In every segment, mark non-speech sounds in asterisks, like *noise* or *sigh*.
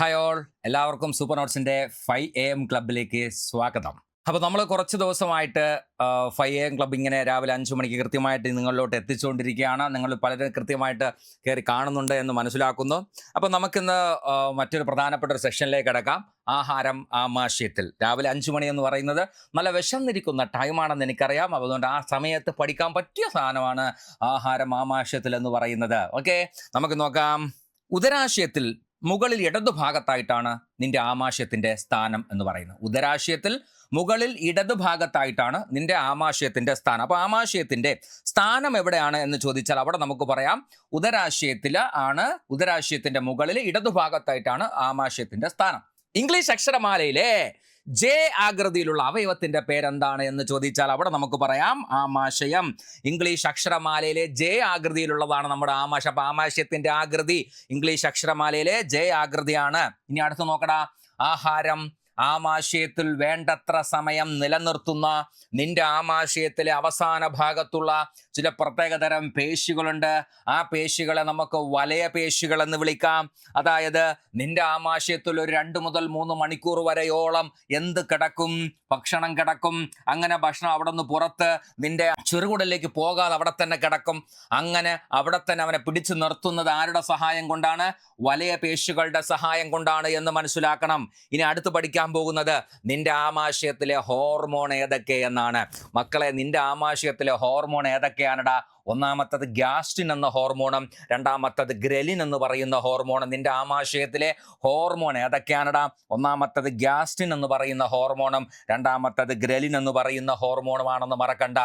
Hi all എല്ലാവർക്കും super നോട്ട്സിന്റെ five A M ക്ലബിലേക്ക് സ്വാഗതം. അപ്പോൾ നമ്മൾ കുറച്ച് ദിവസമായിട്ട് ഫൈവ് എ എം ക്ലബ് ഇങ്ങനെ രാവിലെ അഞ്ച് മണിക്ക് കൃത്യമായിട്ട് നിങ്ങളിലോട്ട് എത്തിച്ചുകൊണ്ടിരിക്കുകയാണ്. നിങ്ങൾ പലരും കൃത്യമായിട്ട് കയറി കാണുന്നുണ്ട് എന്ന് മനസ്സിലാക്കുന്നു. അപ്പോൾ നമുക്കിന്ന് മറ്റൊരു പ്രധാനപ്പെട്ട ഒരു സെഷനിലേക്ക് കിടക്കാം. ആഹാരം ആമാശയത്തിൽ. രാവിലെ അഞ്ച് മണി എന്ന് പറയുന്നത് നല്ല വിശന്നിരിക്കുന്ന ടൈമാണെന്ന് എനിക്കറിയാം. അതുകൊണ്ട് ആ സമയത്ത് പഠിക്കാൻ പറ്റിയ സാധനമാണ് ആഹാരം ആമാശയത്തിൽ എന്ന് പറയുന്നത്. ഓക്കെ നമുക്ക് നോക്കാം. ഉദരാശയത്തിൽ മുകളിൽ ഇടതുഭാഗത്തായിട്ടാണ് നിന്റെ ആമാശയത്തിന്റെ സ്ഥാനം എന്ന് പറയുന്നത്. ഉദരാശയത്തിൽ മുകളിൽ ഇടതുഭാഗത്തായിട്ടാണ് നിന്റെ ആമാശയത്തിന്റെ സ്ഥാനം. അപ്പോൾ ആമാശയത്തിന്റെ സ്ഥാനം എവിടെയാണ് എന്ന് ചോദിച്ചാൽ അവിടെ നമുക്ക് പറയാം. ഉദരാശയത്തിൽ ആണ് ഉദരാശയത്തിന്റെ മുകളിൽ ഇടതുഭാഗത്തായിട്ടാണ് ആമാശയത്തിന്റെ സ്ഥാനം. ഇംഗ്ലീഷ് അക്ഷരമാലയിലെ ജെ ആകൃതിയിലുള്ള അവയവത്തിന്റെ പേരെന്താണ് എന്ന് ചോദിച്ചാൽ അവിടെ നമുക്ക് പറയാം ആമാശയം. ഇംഗ്ലീഷ് അക്ഷരമാലയിലെ ജെ ആകൃതിയിലുള്ളതാണ് നമ്മുടെ ആമാശം അപ്പൊ ആമാശയത്തിന്റെ ആകൃതി ഇംഗ്ലീഷ് അക്ഷരമാലയിലെ ജെ ആകൃതിയാണ്. ഇനി അടുത്ത് നോക്കടാ. ആഹാരം ആമാശയത്തിൽ വേണ്ടത്ര സമയം നിലനിർത്തുന്ന നിന്റെ ആമാശയത്തിലെ അവസാന ഭാഗത്തുള്ള ചില പ്രത്യേകതരം പേശികളുണ്ട്. ആ പേശികളെ നമുക്ക് വലയ പേശികൾ എന്ന് വിളിക്കാം. അതായത് നിന്റെ ആമാശയത്തിൽ ഒരു രണ്ട് മുതൽ മൂന്ന് മണിക്കൂർ വരെയോളം എന്ത് കിടക്കും? ഭക്ഷണം കിടക്കും. അങ്ങനെ ഭക്ഷണം അവിടെ നിന്ന് പുറത്ത് നിന്റെ ചെറുകുടലിലേക്ക് പോകാതെ അവിടെ തന്നെ കിടക്കും. അങ്ങനെ അവിടെ തന്നെ അവനെ പിടിച്ചു നിർത്തുന്നത് ആരുടെ സഹായം കൊണ്ടാണ്? വലയ പേശികളുടെ സഹായം കൊണ്ടാണ് എന്ന് മനസ്സിലാക്കണം. ഇനി അടുത്ത് പഠിക്കാൻ പോകുന്നത് നിന്റെ ആമാശയത്തിലെ ഹോർമോൺ ഏതൊക്കെ എന്നാണ്. മക്കളെ നിന്റെ ആമാശയത്തിലെ ഹോർമോൺ ഏതൊക്കെയാണടാ ഒന്നാമത്തത് ഗ്യാസ്റ്റിൻ എന്ന ഹോർമോണും രണ്ടാമത്തത് ഗ്രലിൻ എന്ന് പറയുന്ന ഹോർമോണും. നിന്റെ ആമാശയത്തിലെ ഹോർമോൺ ഏതൊക്കെയാണട? ഒന്നാമത്തത് ഗ്യാസ്റ്റിൻ എന്ന് പറയുന്ന ഹോർമോണും രണ്ടാമത്തത് ഗ്രലിൻ എന്ന് പറയുന്ന ഹോർമോണുമാണെന്ന് മറക്കണ്ട.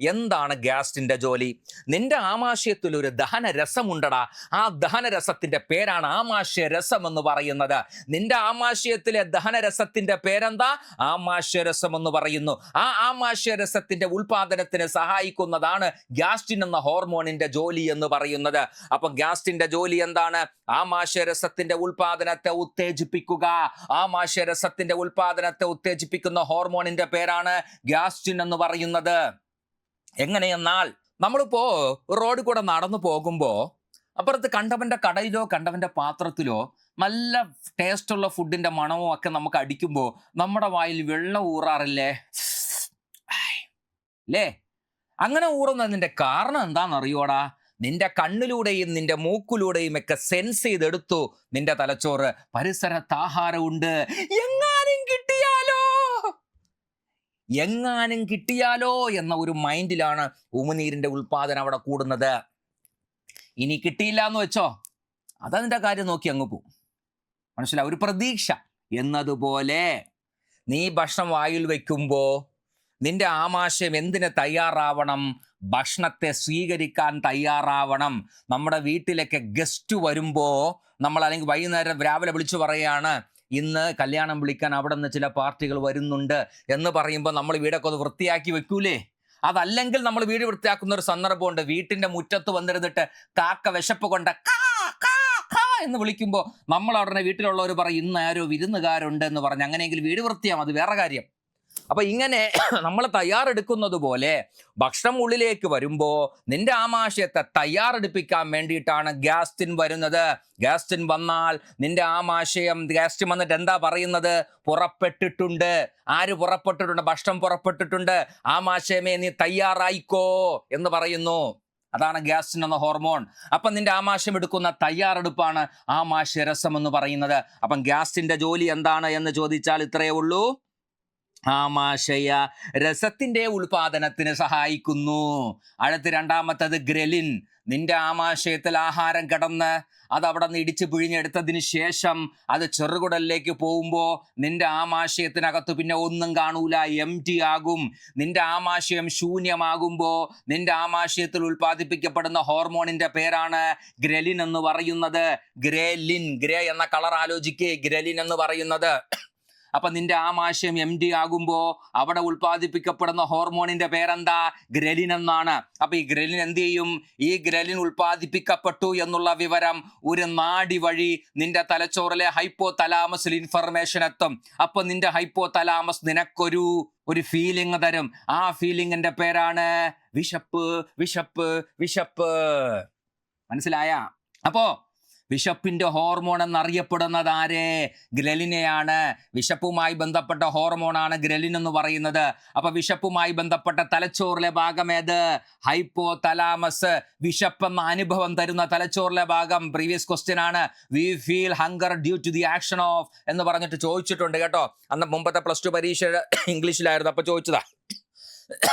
എന്താണ് ഗ്യാസ്റ്റിന്റെ ജോലി? നിന്റെ ആമാശയത്തിൽ ഒരു ദഹന രസമുണ്ടടാ ആ ദഹന രസത്തിന്റെ പേരാണ് ആമാശയ രസം എന്ന് പറയുന്നത്. നിന്റെ ആമാശയത്തിലെ ദഹന രസത്തിന്റെ പേരെന്താ? ആമാശയ രസം എന്ന് പറയുന്നു. ആ ആമാശയ രസത്തിന്റെ ഉൽപാദനത്തിന് സഹായിക്കുന്നതാണ് ഗ്യാസ്റ്റിൻ എന്ന ഹോർമോണിന്റെ ജോലി എന്ന് പറയുന്നത്. അപ്പൊ ഗ്യാസ്റ്റിന്റെ ജോലി എന്താണ്? ആമാശയരസത്തിന്റെ ഉൽപാദനത്തെ ഉത്തേജിപ്പിക്കുക. ആമാശയരസത്തിന്റെ ഉൽപാദനത്തെ ഉത്തേജിപ്പിക്കുന്ന ഹോർമോണിന്റെ പേരാണ് ഗ്യാസ്റ്റിൻ എന്ന് പറയുന്നത്. എങ്ങനെയെന്നാൽ നമ്മളിപ്പോ റോഡിൽ കൂടെ നടന്നു പോകുമ്പോ അപ്പുറത്ത് കണ്ടവന്റെ കടയിലോ കണ്ടവന്റെ പാത്രത്തിലോ നല്ല ടേസ്റ്റുള്ള ഫുഡിന്റെ മണമോ ഒക്കെ നമുക്ക് അടിക്കുമ്പോൾ നമ്മുടെ വായിൽ വെള്ളം ഊറാറില്ലേ? അല്ലേ അങ്ങനെ ഊറുന്നതിന്റെ കാരണം എന്താണെന്നറിയോടാ നിന്റെ കണ്ണിലൂടെയും നിന്റെ മൂക്കിലൂടെയും ഒക്കെ സെൻസ് ചെയ്തെടുത്തു നിന്റെ തലച്ചോറ്. പരിസരത്ത് ആഹാരമുണ്ട് എങ്ങാനും എങ്ങാനും കിട്ടിയാലോ എന്ന ഒരു മൈൻഡിലാണ് ഉമിനീരിന്റെ ഉൽപാദനം അവിടെ കൂടുന്നത്. ഇനി കിട്ടിയില്ല എന്ന് വെച്ചോ അതതിന്റെ കാര്യം നോക്കി അങ്ങ് പോവും. മനസ്സിലാവും ഒരു പ്രതീക്ഷ. എന്നതുപോലെ നീ ഭക്ഷണം വായിൽ വെക്കുമ്പോൾ നിന്റെ ആമാശയം എന്തിന് തയ്യാറാവണം? ഭക്ഷണത്തെ സ്വീകരിക്കാൻ തയ്യാറാവണം. നമ്മുടെ വീട്ടിലൊക്കെ ഗസ്റ്റ് വരുമ്പോൾ നമ്മൾ അല്ലെങ്കിൽ വൈകുന്നേരം രാവിലെ വിളിച്ചു പറയാണ് ഇന്ന് കല്യാണം വിളിക്കാൻ അവിടെ നിന്ന് ചില പാർട്ടികൾ വരുന്നുണ്ട് എന്ന് പറയുമ്പോൾ നമ്മൾ വീടൊക്കെ ഒന്ന് വൃത്തിയാക്കി വെക്കൂലേ? അതല്ലെങ്കിൽ നമ്മൾ വീട് വൃത്തിയാക്കുന്ന ഒരു സന്ദർഭമുണ്ട്. വീട്ടിന്റെ മുറ്റത്ത് വന്നിരുന്നിട്ട് കാക്ക വിശപ്പ് കൊണ്ട കാ, എന്ന് വിളിക്കുമ്പോൾ നമ്മൾ ഉടനെ വീട്ടിലുള്ളവർ പറയും ഇന്ന് ആരോ വിരുന്നുകാരുണ്ട് എന്ന് പറഞ്ഞ്. അങ്ങനെയെങ്കിൽ വീട് വൃത്തിയാവും അത് വേറെ കാര്യം. അപ്പൊ ഇങ്ങനെ *coughs* നമ്മൾ തയ്യാറെടുക്കുന്നത് പോലെ ഭക്ഷണം ഉള്ളിലേക്ക് വരുമ്പോൾ നിന്റെ ആമാശയത്തെ തയ്യാറെടുപ്പിക്കാൻ വേണ്ടിയിട്ടാണ് ഗ്യാസ്റ്റിൻ വരുന്നത്. ഗ്യാസ്റ്റിൻ വന്നാൽ നിന്റെ ആമാശയം ഗ്യാസ്റ്റിൻ വന്നിട്ട് എന്താ പറയുന്നത്? പുറപ്പെട്ടിട്ടുണ്ട്. ആര് പുറപ്പെട്ടിട്ടുണ്ട്? ഭക്ഷണം പുറപ്പെട്ടിട്ടുണ്ട്. ആമാശയമേ നീ തയ്യാറായിക്കോ എന്ന് പറയുന്നു. അതാണ് ഗ്യാസ്റ്റിൻ എന്ന ഹോർമോൺ. അപ്പം നിന്റെ ആമാശയം എടുക്കുന്ന തയ്യാറെടുപ്പാണ് ആമാശയരസം എന്ന് പറയുന്നത്. അപ്പം ഗ്യാസ്റ്റിന്റെ ജോലി എന്താണ് എന്ന് ചോദിച്ചാൽ ഇത്രയേ ഉള്ളൂ. ആമാശയ രസത്തിന്റെ ഉൽപാദനത്തിന് സഹായിക്കുന്നു. അടുത്ത് രണ്ടാമത്തത് ഗ്രലിൻ. നിന്റെ ആമാശയത്തിൽ ആഹാരം കിടന്ന് അത് അവിടെ നിന്ന് ഇടിച്ചു പിഴിഞ്ഞെടുത്തതിന് ശേഷം അത് ചെറുകുടലിലേക്ക് പോകുമ്പോൾ നിന്റെ ആമാശയത്തിനകത്ത് പിന്നെ ഒന്നും കാണൂല. എം ടി ആകും. നിന്റെ ആമാശയം ശൂന്യമാകുമ്പോൾ നിന്റെ ആമാശയത്തിൽ ഉൽപ്പാദിപ്പിക്കപ്പെടുന്ന ഹോർമോണിന്റെ പേരാണ് ഗ്രലിൻ എന്ന് പറയുന്നത്. ഗ്രേലിൻ ഗ്രേ എന്ന കളർ ആലോചിക്കേ. ഗ്രലിൻ എന്ന് പറയുന്നത്. അപ്പൊ നിന്റെ ആമാശയം എം ഡി ആകുമ്പോ അവിടെ ഉൽപ്പാദിപ്പിക്കപ്പെടുന്ന ഹോർമോണിന്റെ പേരെന്താ? ഗ്രലിൻ എന്നാണ്. അപ്പൊ ഈ ഗ്രലിൻ എന്ത് ചെയ്യും? ഈ ഗ്രലിൻ ഉൽപ്പാദിപ്പിക്കപ്പെട്ടു എന്നുള്ള വിവരം ഒരു നാടി വഴി നിന്റെ തലച്ചോറിലെ ഹൈപ്പോ തലാമസിൽ ഇൻഫർമേഷൻ എത്തും. അപ്പൊ നിന്റെ ഹൈപ്പോ തലാമസ് നിനക്കൊരു ഒരു ഫീലിംഗ് തരും. ആ ഫീലിംഗിന്റെ പേരാണ് വിശപ്പ് വിശപ്പ് വിശപ്പ്. മനസ്സിലായ? അപ്പോ വിശപ്പിന്റെ ഹോർമോൺ എന്നറിയപ്പെടുന്നത് ആരെ? ഗ്രലിനെയാണ്. വിശപ്പുമായി ബന്ധപ്പെട്ട ഹോർമോണാണ് ഗ്രലിൻ എന്ന് പറയുന്നത്. അപ്പൊ വിശപ്പുമായി ബന്ധപ്പെട്ട തലച്ചോറിലെ ഭാഗം ഏത്? ഹൈപ്പോ തലാമസ് വിശപ്പ് എന്ന അനുഭവം തരുന്ന തലച്ചോറിലെ ഭാഗം. പ്രീവിയസ് ക്വസ്റ്റ്യൻ ആണ്. We feel hunger due to the action of എന്ന് പറഞ്ഞിട്ട് ചോദിച്ചിട്ടുണ്ട് കേട്ടോ. അന്ന് മുമ്പത്തെ പ്ലസ് ടു പരീക്ഷ ഇംഗ്ലീഷിലായിരുന്നു. അപ്പൊ ചോദിച്ചതാ.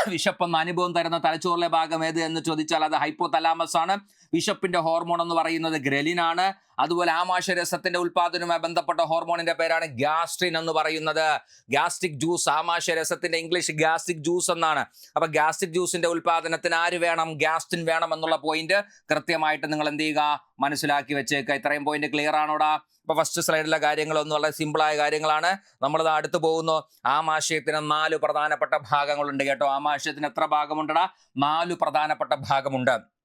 വിശപ്പെന്ന അനുഭവം തരുന്ന തലച്ചോറിലെ ഭാഗം ഏത് എന്ന് ചോദിച്ചാൽ അത് ഹൈപ്പോ തലാമസ് ആണ്. വിശപ്പിന്റെ ഹോർമോൺ എന്ന് പറയുന്നത് ഗ്രലിൻ ആണ്. അതുപോലെ ആമാശയരസത്തിന്റെ ഉൽപാദനവുമായി ബന്ധപ്പെട്ട ഹോർമോണിന്റെ പേരാണ് ഗ്യാസ്ട്രിൻ എന്ന് പറയുന്നത്. ഗ്യാസ്ട്രിക് ജ്യൂസ് ആമാശയരസത്തിന്റെ ഇംഗ്ലീഷ് ഗ്യാസ്ട്രിക് ജ്യൂസ് എന്നാണ്. അപ്പൊ ഗ്യാസ്ട്രിക് ജ്യൂസിന്റെ ഉൽപാദനത്തിന് ആര് വേണം? ഗ്യാസ്റ്റിൻ വേണം എന്നുള്ള പോയിന്റ് കൃത്യമായിട്ട് നിങ്ങൾ എന്ത് ചെയ്യുക? മനസ്സിലാക്കി വെച്ചേക്കുക. ഇത്രയും പോയിന്റ് ക്ലിയർ ആണോടാ? ഇപ്പൊ ഫസ്റ്റ് സ്ലൈഡിലെ കാര്യങ്ങളൊന്നും വളരെ സിമ്പിളായ കാര്യങ്ങളാണ്. നമ്മളിത് അടുത്ത് പോകുന്നു. ആമാശയത്തിന് നാല് പ്രധാനപ്പെട്ട ഭാഗങ്ങളുണ്ട് കേട്ടോ. ആമാശയത്തിന് എത്ര ഭാഗമുണ്ടടാ? നാല് പ്രധാനപ്പെട്ട ഭാഗമുണ്ട്.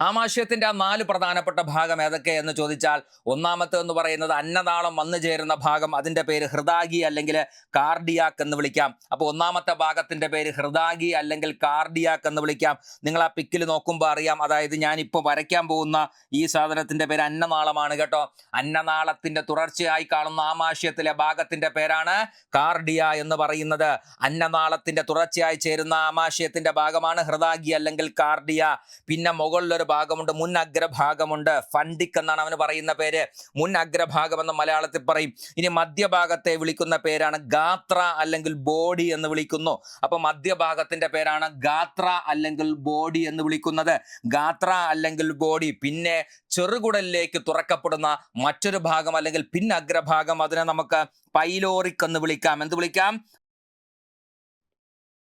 ആമാശയത്തിന്റെ ആ നാല് പ്രധാനപ്പെട്ട ഭാഗം ഏതൊക്കെ എന്ന് ചോദിച്ചാൽ ഒന്നാമത്തെ എന്ന് പറയുന്നത് അന്നനാളം വന്നു ചേരുന്ന ഭാഗം അതിന്റെ പേര് ഹൃദാഗി അല്ലെങ്കിൽ കാർഡിയാക്ക് എന്ന് വിളിക്കാം. അപ്പോൾ ഒന്നാമത്തെ ഭാഗത്തിന്റെ പേര് ഹൃദാഗി അല്ലെങ്കിൽ കാർഡിയാക്ക് എന്ന് വിളിക്കാം. നിങ്ങൾ ആ പിക്കിൽ നോക്കുമ്പോൾ അറിയാം. അതായത് ഞാൻ ഇപ്പോൾ വരയ്ക്കാൻ പോകുന്ന ഈ സാധനത്തിന്റെ പേര് അന്നനാളമാണ് കേട്ടോ. അന്നനാളത്തിന്റെ തുടർച്ചയായി കാണുന്ന ആമാശയത്തിലെ ഭാഗത്തിന്റെ പേരാണ് കാർഡിയ എന്ന് പറയുന്നത്. അന്നനാളത്തിന്റെ തുടർച്ചയായി ചേരുന്ന ആമാശയത്തിന്റെ ഭാഗമാണ് ഹൃദാഗി അല്ലെങ്കിൽ കാർഡിയ. പിന്നെ മുകളിലൊരു ഭാഗമുണ്ട് മുൻ അഗ്രഭാഗമുണ്ട്. ഫണ്ടിക് എന്നാണ് അവന് പറയുന്ന പേര്. മുൻ അഗ്രഭാഗം എന്ന് മലയാളത്തിൽ പറയും. ഇനി മധ്യഭാഗത്തെ വിളിക്കുന്ന പേരാണ് ഗാത്ര അല്ലെങ്കിൽ ബോഡി എന്ന് വിളിക്കുന്നു. അപ്പൊ മധ്യഭാഗത്തിന്റെ പേരാണ് ഗാത്ര അല്ലെങ്കിൽ ബോഡി എന്ന് വിളിക്കുന്നത്. ഗാത്ര അല്ലെങ്കിൽ ബോഡി പിന്നെ ചെറുകുടലിലേക്ക് തുറക്കപ്പെടുന്ന മറ്റൊരു ഭാഗം അല്ലെങ്കിൽ പിന്നഗ്രഭാഗം അതിനെ നമുക്ക് പൈലോറിക് എന്ന് വിളിക്കാം. എന്ത് വിളിക്കാം?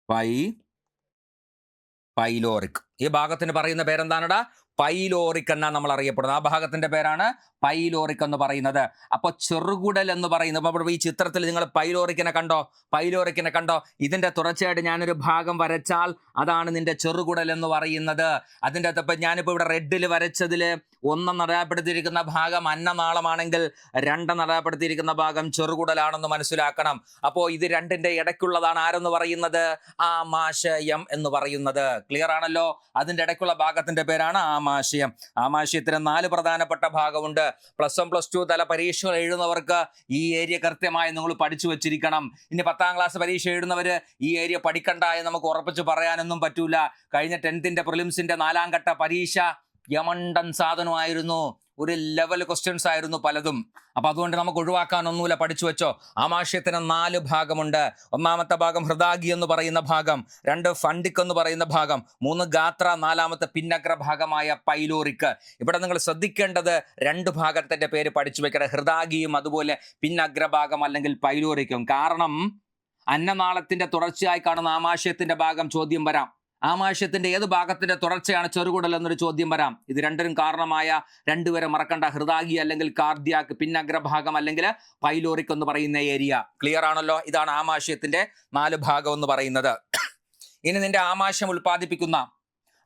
പൈ പൈലോറിക്. ഈ ഭാഗത്തിന് പറയുന്ന പേരെന്താണടാ? പൈലോറിക് എന്നാണ് നമ്മൾ അറിയപ്പെടുന്നത് ആ ഭാഗത്തിന്റെ പേരാണ് പൈലോറിക് എന്ന് പറയുന്നത്. അപ്പൊ ചെറുകുടൽ എന്ന് പറയുന്നത്. അപ്പൊ ഈ ചിത്രത്തിൽ നിങ്ങൾ പൈലോറിക്കിനെ കണ്ടോ? പൈലോറിക്കിനെ കണ്ടോ? ഇതിന്റെ തുടർച്ചയായിട്ട് ഞാനൊരു ഭാഗം വരച്ചാൽ അതാണ് നിന്റെ ചെറുകുടൽ എന്ന് പറയുന്നത്. അതിന്റെ അകത്ത് ഇപ്പൊ ഞാനിപ്പോ ഇവിടെ റെഡിൽ വരച്ചതിൽ ഒന്നെന്ന് അടയാളപ്പെടുത്തിയിരിക്കുന്ന ഭാഗം അന്നനാളമാണെങ്കിൽ രണ്ട് അടയാളപ്പെടുത്തിയിരിക്കുന്ന ഭാഗം ചെറുകുടലാണെന്ന് മനസ്സിലാക്കണം. അപ്പോൾ ഇത് രണ്ടിന്റെ ഇടയ്ക്കുള്ളതാണ് ആരെന്ന് പറയുന്നത്? ആമാശയം എന്ന് പറയുന്നത്. ക്ലിയർ ആണല്ലോ? അതിന്റെ ഇടയ്ക്കുള്ള ഭാഗത്തിന്റെ പേരാണ് ആമാശയം ആമാശയത്തിന് നാല് പ്രധാനപ്പെട്ട ഭാഗമുണ്ട്. പ്ലസ് വൺ പ്ലസ് ടു തല പരീക്ഷകൾ എഴുതുന്നവർക്ക് ഈ ഏരിയ കൃത്യമായി നിങ്ങൾ പഠിച്ചു വെച്ചിരിക്കണം. ഇനി പത്താം ക്ലാസ് പരീക്ഷ എഴുതുന്നവർ ഈ ഏരിയ പഠിക്കണ്ട എന്ന് നമുക്ക് ഉറപ്പിച്ച് പറയാനൊന്നും പറ്റൂല. കഴിഞ്ഞ ടെൻത്തിന്റെ പ്രിലിംസിന്റെ നാലാം ഘട്ട പരീക്ഷ യമണ്ടൻ സാധനമായിരുന്നു. ഒരു ലെവൽ ക്വസ്റ്റ്യൻസ് ആയിരുന്നു പലതും. അപ്പൊ അതുകൊണ്ട് നമുക്ക് ഒഴിവാക്കാൻ ഒഴിവാക്കാനൊന്നുമില്ല. പഠിച്ചു വെച്ചോ. ആമാശയത്തിന് നാല് ഭാഗമുണ്ട്. ഒന്നാമത്തെ ഭാഗം ഹൃദാഗി എന്ന് പറയുന്ന ഭാഗം രണ്ട് ഫണ്ടിക് എന്ന് പറയുന്ന ഭാഗം മൂന്ന് ഗാത്ര നാലാമത്തെ പിന്നഗ്ര ഭാഗമായ പൈലോറിക്ക് ഇവിടെ നിങ്ങൾ ശ്രദ്ധിക്കേണ്ടത് രണ്ട് ഭാഗത്തിന്റെ പേര് പഠിച്ചു വെക്കണം ഹൃദാഗിയും അതുപോലെ പിന്നഗ്ര ഭാഗം അല്ലെങ്കിൽ പൈലോറിക്കും. കാരണം അന്നനാളത്തിന്റെ തുടർച്ചയായി കാണുന്ന ആമാശയത്തിന്റെ ഭാഗം ചോദ്യം വരാം. ആമാശയത്തിന്റെ ഏത് ഭാഗത്തിന്റെ തുടർച്ചയാണ് ചെറുകുടൽ എന്നൊരു ചോദ്യം വരാം. ഇത് രണ്ടിനും കാരണമായ രണ്ടുപേരെ മറക്കണ്ട ഹൃദാഗി അല്ലെങ്കിൽ കാർഡിയാക്ക് പിന്നഗ്രഭാഗം അല്ലെങ്കിൽ പൈലോറിക് എന്ന് പറയുന്ന ഏരിയ. ക്ലിയർ ആണല്ലോ? ഇതാണ് ആമാശയത്തിന്റെ നാല് ഭാഗം എന്ന് പറയുന്നത്. ഇനി നിന്റെ ആമാശയം ഉൽപ്പാദിപ്പിക്കുന്ന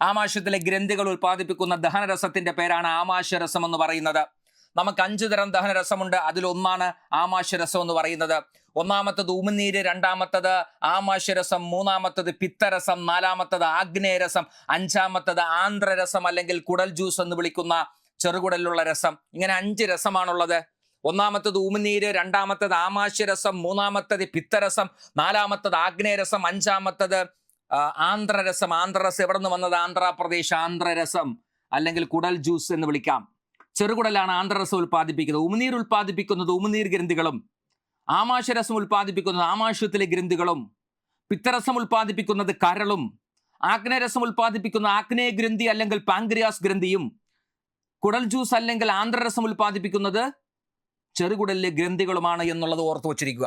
ആമാശയത്തിലെ ഗ്രന്ഥികൾ ഉൽപ്പാദിപ്പിക്കുന്ന ദഹനരസത്തിന്റെ പേരാണ് ആമാശരസം എന്ന് പറയുന്നത്. നമുക്ക് അഞ്ചു തരം ദഹന രസമുണ്ട്. അതിലൊന്നാണ് ആമാശയരസം എന്ന് പറയുന്നത്. ഒന്നാമത്തത് ഉമിനീര് രണ്ടാമത്തത് ആമാശയരസം മൂന്നാമത്തത് പിത്തരസം നാലാമത്തത് ആഗ്നേയരസം അഞ്ചാമത്തത് ആന്ധ്രരസം അല്ലെങ്കിൽ കുടൽ ജ്യൂസ് എന്ന് വിളിക്കുന്ന ചെറുകുടലിലുള്ള രസം. ഇങ്ങനെ അഞ്ച് രസമാണുള്ളത്. ഒന്നാമത്തത് ഉമിനീര് രണ്ടാമത്തത് ആമാശയരസം മൂന്നാമത്തത് പിത്തരസം നാലാമത്തത് ആഗ്നേയരസം അഞ്ചാമത്തത് രസം. ആന്ധ്രരസം ആന്ധ്രരസം എവിടെ നിന്ന് വന്നത്? ആന്ധ്രാപ്രദേശ് ആന്ധ്രരസം അല്ലെങ്കിൽ കുടൽ ജ്യൂസ് എന്ന് വിളിക്കാം. ചെറുകുടലാണ് ആന്ധ്രരസം ഉൽപ്പാദിപ്പിക്കുന്നത്. ഉമിനീർ ഉൽപ്പാദിപ്പിക്കുന്നത് ഉമിനീർ ഗ്രന്ഥികളും ആമാശരസം ഉൽപ്പാദിപ്പിക്കുന്നത് ആമാശയത്തിലെ ഗ്രന്ഥികളും പിത്തരസം ഉൽപ്പാദിപ്പിക്കുന്നത് കരളും ആഗ്നേയരസം ഉൽപ്പാദിപ്പിക്കുന്ന ആഗ്നേയ ഗ്രന്ഥി അല്ലെങ്കിൽ പാങ്ക്രിയാസ് ഗ്രന്ഥിയും കുടൽ ജ്യൂസ് അല്ലെങ്കിൽ ആന്ധ്രരസം ഉൽപ്പാദിപ്പിക്കുന്നത് ചെറുകുടലിലെ ഗ്രന്ഥികളുമാണ് എന്നുള്ളത് ഓർത്തു വച്ചിരിക്കുക.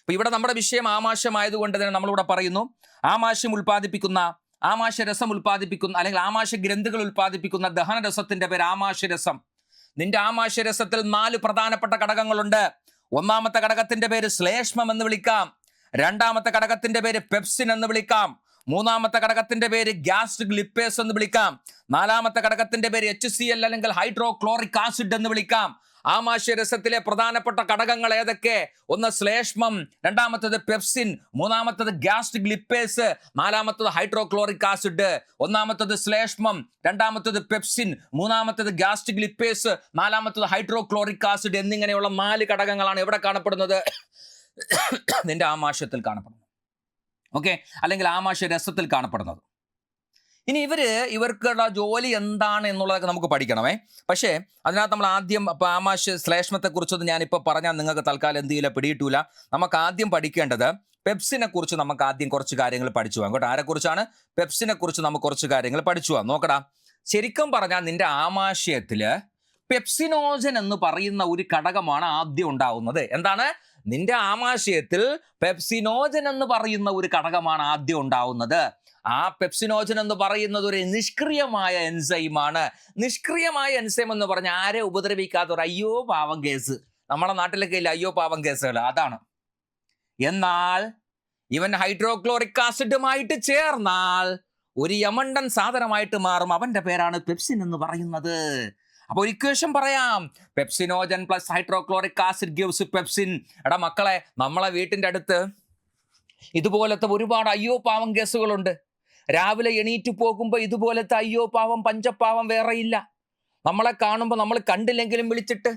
അപ്പൊ ഇവിടെ നമ്മുടെ വിഷയം ആമാശമായതുകൊണ്ട് തന്നെ നമ്മളിവിടെ പറയുന്നു. ആമാശയം ഉൽപ്പാദിപ്പിക്കുന്ന ആമാശയരസം ഉൽപ്പാദിപ്പിക്കുന്ന അല്ലെങ്കിൽ ആമാശ ഗ്രന്ഥികൾ ഉൽപ്പാദിപ്പിക്കുന്ന ദഹനരസത്തിന്റെ പേര് ആമാശരസം. നിന്റെ ആമാശരസത്തിൽ നാല് പ്രധാനപ്പെട്ട ഘടകങ്ങളുണ്ട്. ഒന്നാമത്തെ ഘടകത്തിന്റെ പേര് ശ്ലേഷ്മം എന്ന് വിളിക്കാം. രണ്ടാമത്തെ ഘടകത്തിന്റെ പേര് പെപ്സിൻ എന്ന് വിളിക്കാം. മൂന്നാമത്തെ ഘടകത്തിന്റെ പേര് ഗ്യാസ്ട്രിക് ലിപ്പേസ് എന്ന് വിളിക്കാം. നാലാമത്തെ ഘടകത്തിന്റെ പേര് എച്ച് സി എൽ അല്ലെങ്കിൽ ഹൈഡ്രോക്ലോറിക് ആസിഡ് എന്ന് വിളിക്കാം. ആമാശയരസത്തിലെ പ്രധാനപ്പെട്ട ഘടകങ്ങൾ ഏതൊക്കെ? ഒന്ന് ശ്ലേഷ്മം രണ്ടാമത്തത് പെപ്സിൻ മൂന്നാമത്തത് ഗ്യാസ്ട്രിക് ലിപ്പേസ് നാലാമത്തത് ഹൈഡ്രോക്ലോറിക് ആസിഡ് ഒന്നാമത്തത് ശ്ലേഷ്മം രണ്ടാമത്തത് പെപ്സിൻ മൂന്നാമത്തത് ഗ്യാസ്ട്രിക് ലിപ്പേസ് നാലാമത്തത് ഹൈഡ്രോക്ലോറിക് ആസിഡ് എന്നിങ്ങനെയുള്ള നാല് ഘടകങ്ങളാണ് എവിടെ കാണപ്പെടുന്നത്? നിന്റെ ആമാശയത്തിൽ കാണപ്പെടുന്നത്. ഓക്കെ അല്ലെങ്കിൽ ആമാശയ രസത്തിൽ കാണപ്പെടുന്നത്. ഇനി ഇവർ ഇവർക്കുള്ള ജോലി എന്താണ് എന്നുള്ളതൊക്കെ നമുക്ക് പഠിക്കണമേ. പക്ഷേ അതിനകത്ത് നമ്മൾ ആദ്യം പാമാശ് ശ്ലേഷ്മത്തെക്കുറിച്ചൊന്നും ഞാനിപ്പോൾ പറഞ്ഞാൽ നിങ്ങൾക്ക് തൽക്കാലം എന്ത് ചെയ്യില്ല പിടിയിട്ടൂല നമുക്ക് ആദ്യം പഠിക്കേണ്ടത് പെപ്സിനെ കുറിച്ച് നമുക്ക് ആദ്യം കുറച്ച് കാര്യങ്ങൾ പഠിച്ചു പോകാം. കേട്ടോ ആരെക്കുറിച്ചാണ് പെപ്സിനെ കുറിച്ച് നമുക്ക് കുറച്ച് കാര്യങ്ങൾ പഠിച്ചു പോകാം. നോക്കടാ ശരിക്കും പറഞ്ഞാൽ നിന്റെ ആമാശയത്തിൽ പെപ്സിനോജൻ എന്ന് പറയുന്ന ഒരു ഘടകമാണ് ആദ്യം ഉണ്ടാവുന്നത്. എന്താണ്? നിന്റെ ആമാശയത്തിൽ പെപ്സിനോജൻ എന്ന് പറയുന്ന ഒരു ഘടകമാണ് ആദ്യം ഉണ്ടാവുന്നത്. ആ പെപ്സിനോജൻ എന്ന് പറയുന്നത് ഒരു നിഷ്ക്രിയമായ എൻസൈമാണ്. നിഷ്ക്രിയമായ എൻസൈം എന്ന് പറഞ്ഞാൽ ആരെ ഉപദ്രവിക്കാത്ത ഒരു അയ്യോ പാവം കേസ്. നമ്മുടെ നാട്ടിലൊക്കെ ഇല്ല അയ്യോ പാവം കേസുകൾ? അതാണ്. എന്നാൽ ഇവൻ ഹൈഡ്രോക്ലോറിക് ആസിഡുമായിട്ട് ചേർന്നാൽ ഒരു യമണ്ടൻ സാധനമായിട്ട് മാറും. അവന്റെ പേരാണ് പെപ്സിൻ എന്ന് പറയുന്നത്. അപ്പോൾ ഒരു ഇക്വേഷൻ പറയാം. Pepsinogen plus hydrochloric acid gives pepsin. എടാ മക്കളെ നമ്മളെ വീട്ടിന്റെ അടുത്ത് ഇതുപോലത്തെ ഒരുപാട് അയ്യോ പാവം കേസുകളുണ്ട്. രാവിലെ എണീറ്റ് പോകുമ്പോൾ ഇതുപോലത്തെ അയ്യോ പാവം പഞ്ചപാവം വേറെയില്ല നമ്മളെ കാണുമ്പോൾ നമ്മൾ കണ്ടില്ലെങ്കിലും വിളിച്ചിട്ട്